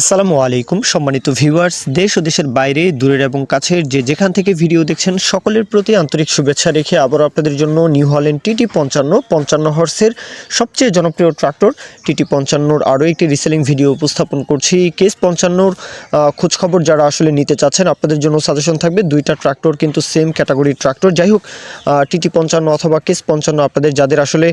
আসসালামু আলাইকুম, সম্মানিত ভিউয়ার্স, দেশ ও দেশের বাইরে, দূরের এবং কাছের যে যেখান থেকে ভিডিও দেখছেন, সকলের প্রতি আন্তরিক শুভেচ্ছা রেখে আবারও আপনাদের জন্য নিউ হল্যান্ড টিটি পঞ্চান্ন পঞ্চান্ন হর্সের সবচেয়ে জনপ্রিয় ট্রাক্টর টিটি পঞ্চান্নর আরও একটি রিসেলিং ভিডিও উপস্থাপন করছি। কেস পঞ্চান্নর খোঁজখবর যারা আসলে নিতে চাচ্ছেন, আপনাদের জন্য সাজেশন থাকবে। দুইটা ট্রাক্টর কিন্তু সেম ক্যাটাগরির ট্রাক্টর। যাই হোক টিটি পঞ্চান্ন অথবা কেস পঞ্চান্ন আপনাদের যাদের আসলে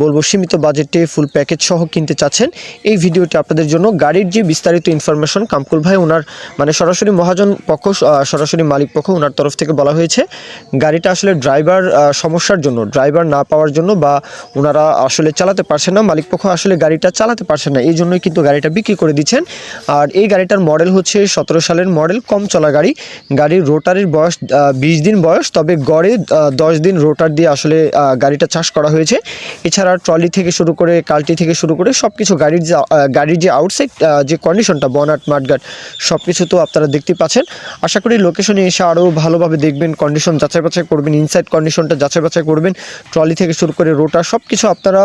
বলব সীমিত বাজেটে ফুল প্যাকেজ সহ কিনতে চাচ্ছেন, এই ভিডিওটি আপনাদের জন্য গাড়ির যে বিস্তারিত ইনফরমেশন কামকুল ভাই ওনার মানে সরাসরি মহাজন পক্ষ সরাসরি মালিক পক্ষ ওনার তরফ থেকে বলা হয়েছে, গাড়িটা আসলে ড্রাইভার সমস্যার জন্য ড্রাইভার না পাওয়ার জন্য বা ওনারা আসলে চালাতে পারছেন না, মালিক পক্ষ আসলে গাড়িটা চালাতে পারছেন না, এই জন্যই কিন্তু গাড়িটা বিক্রি করে দিচ্ছেন। আর এই গাড়িটার মডেল হচ্ছে সতেরো সালের মডেল কম চলা গাড়ি, গাড়ির রোটারের বয়স বিশ দিন বয়স, তবে গড়ে দশ দিন রোটার দিয়ে আসলে গাড়িটা চাষ করা হয়েছে। এছাড়া ট্রলি থেকে শুরু করে, কাল্টি থেকে শুরু করে সব কিছু গাড়ির যে গাড়ির যে আউটসাইড যে কন্ডিশনটা বনাট মাঠগাট সব কিছু তো আপনারা দেখতে পাচ্ছেন। আশা করি লোকেশনে এসে আরও ভালোভাবে দেখবেন কন্ডিশন যাচাই বাছাই করবেন ইনসাইড কন্ডিশনটা যাচাই বাছাই করবেন ট্রলি থেকে শুরু করে রোটার সব কিছু আপনারা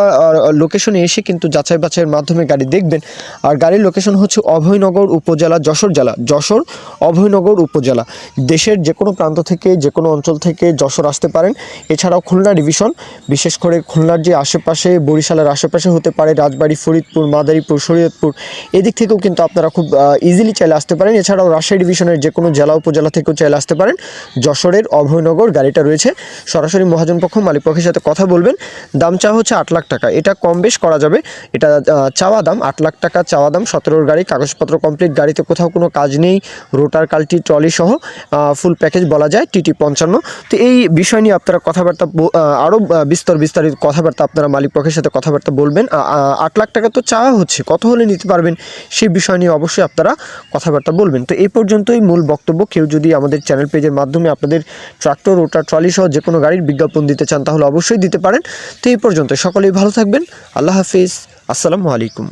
লোকেশনে এসে কিন্তু যাচাই বাছাইয়ের মাধ্যমে গাড়ি দেখবেন। আর গাড়ির লোকেশন হচ্ছে অভয়নগর উপজেলা, যশোর জেলা, যশোর অভয়নগর উপজেলা। দেশের যে কোনো প্রান্ত থেকে যে কোনো অঞ্চল থেকে যশোর আসতে পারেন। এছাড়াও খুলনা ডিভিশন বিশেষ করে খুলনার যে আশেপাশে, বরিশালের আশেপাশে হতে পারে রাজবাড়ী, ফরিদপুর, মাদারীপুর, শরীয়তপুর। এদিক থেকেও কিন্তু আপনারা খুব ইজিলি চাইলে আসতে পারেন। এছাড়াও রাজশাহী ডিভিশনের যে কোনো জেলা, উপজেলা থেকেও চাইলে আসতে পারেন। যশোরের অভয়নগর গাড়িটা রয়েছে। সরাসরি মহাজন পক্ষ মালিক পক্ষের সাথে কথা বলবেন। দাম চা হচ্ছে আট লাখ টাকা। এটা কম বেশ করা যাবে। এটা চাওয়া দাম আট লাখ টাকা চাওয়া দাম। সতেরোর গাড়ি, কাগজপত্র কমপ্লিট গাড়িতে কোথাও কোনো কাজ নেই। রোটার, কালটি, ট্রলি সহ ফুল প্যাকেজ বলা যায়, টিটি পঞ্চান্ন। তো এই বিষয় নিয়ে আপনারা কথাবার্তা আরও বিস্তর বিস্তারিত কথাবার্তা আপনারা মালিক পক্ষের সাথে কথাবার্তা বলবেন। আট লাখ টাকা তো চাওয়া হচ্ছে। কত হলে নিতে পারবেন? সেই বিষয় নিয়ে অবশ্যই আপনারা কথাবার্তা বলবেন। তো এই পর্যন্তই মূল বক্তব্য। কেউ যদি আমাদের চ্যানেল পেজের মাধ্যমে আপনাদের ট্রাক্টর ওটা ট্রলি সহ যে কোনো গাড়ির বিজ্ঞাপন দিতে চান, তাহলে অবশ্যই দিতে পারেন। তো এই পর্যন্ত সকলেই ভালো থাকবেন। আল্লাহ হাফিজ। আসসালামু আলাইকুম।